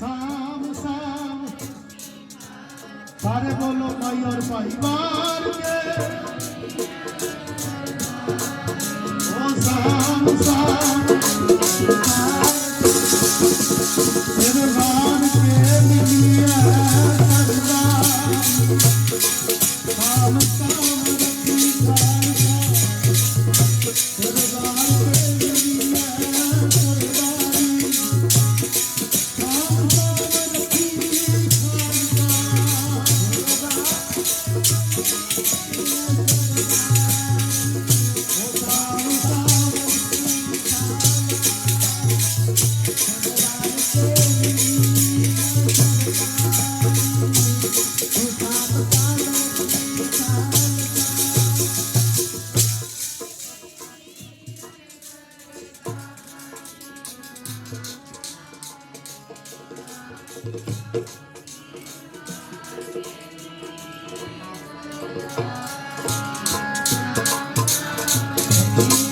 সাম সাম। তারে বলো মাইয়ার পাইবার ও সাম সাম। রাম প্রেম দিয়া সদা সাম সাম। रखी सार सा Thank you.